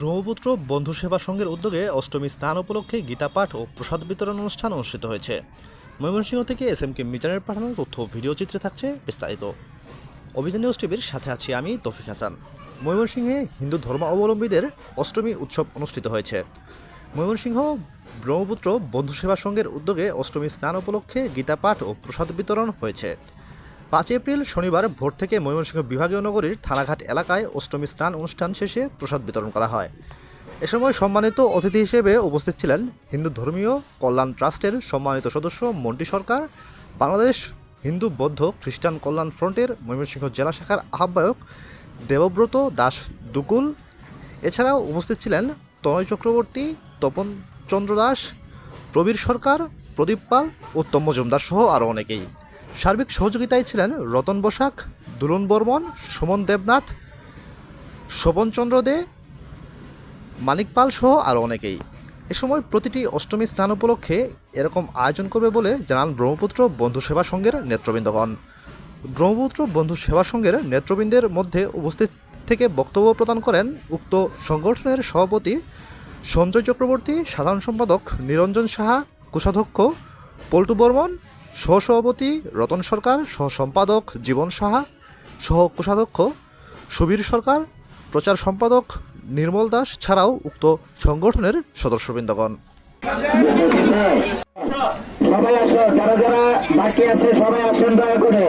ব্রহ্মপুত্র বন্ধু সেবা সংঘের উদ্যোগে অষ্টমী স্নান উপলক্ষে গীতা পাঠ ও প্রসাদ বিতরণ অনুষ্ঠান অনুষ্ঠিত হয়েছে। ময়মনসিংহ থেকে এস এম কে মিজানের পাঠানো তথ্য ভিডিও চিত্রে থাকছে বিস্তারিত। অভিযান নিউজ টিভির সাথে আছি আমি তৌফিক হাসান। ময়মনসিংহে হিন্দু ধর্মাবলম্বীদের অষ্টমী উৎসব অনুষ্ঠিত হয়েছে। ময়মনসিংহ ব্রহ্মপুত্র বন্ধু সেবা সংঘের উদ্যোগে অষ্টমী স্নান উপলক্ষে গীতা পাঠ ও প্রসাদ বিতরণ হয়েছে। পাঁচ এপ্রিল শনিবার ভোর থেকে ময়মনসিংহ বিভাগীয় নগরীর থানাঘাট এলাকায় অষ্টমী স্নান অনুষ্ঠান শেষে প্রসাদ বিতরণ করা হয়। এ সময় সম্মানিত অতিথি হিসেবে উপস্থিত ছিলেন হিন্দু ধর্মীয় কল্যাণ ট্রাস্টের সম্মানিত সদস্য মন্টি সরকার, বাংলাদেশ হিন্দু বৌদ্ধ খ্রিস্টান কল্যাণ ফ্রন্টের ময়মনসিংহ জেলা শাখার আহ্বায়ক দেবব্রত দাস দুকুল। এছাড়াও উপস্থিত ছিলেন তনয় চক্রবর্তী, তপন চন্দ্র দাস, প্রবীর সরকার, প্রদীপ পাল উত্তম মজুমদার সহ আরও অনেকেই। সার্বিক সহযোগিতায় ছিলেন রতন বসাক, দুলন বর্মন, সুমন দেবনাথ শোভনচন্দ্র দে, মানিক পাল সহ আরও অনেকেই। এ সময় প্রতিটি অষ্টমী স্নান উপলক্ষে এরকম আয়োজন করবে বলে জানান ব্রহ্মপুত্র বন্ধু সেবা সংঘের নেতৃবৃন্দগণ। ব্রহ্মপুত্র বন্ধু সেবা সংঘের নেতৃবৃন্দের মধ্যে উপস্থিত থেকে বক্তব্য প্রদান করেন উক্ত সংগঠনের সভাপতি, সঞ্জয় চক্রবর্তী, সাধারণ সম্পাদক নিরঞ্জন সাহা, কোষাধ্যক্ষ পল্টু বর্মন সহসভাপতি রতন সরকার সহ সম্পাদক জীবন সাহা সহ কোষাধ্যক্ষ সুবীর সরকার প্রচার সম্পাদক নির্মল দাস ছাড়াও উক্ত সংগঠনের সদস্যবৃন্দগণ। সবাই আসো যারা যারা বাকি আছে সবাই আসেন দয়া করে।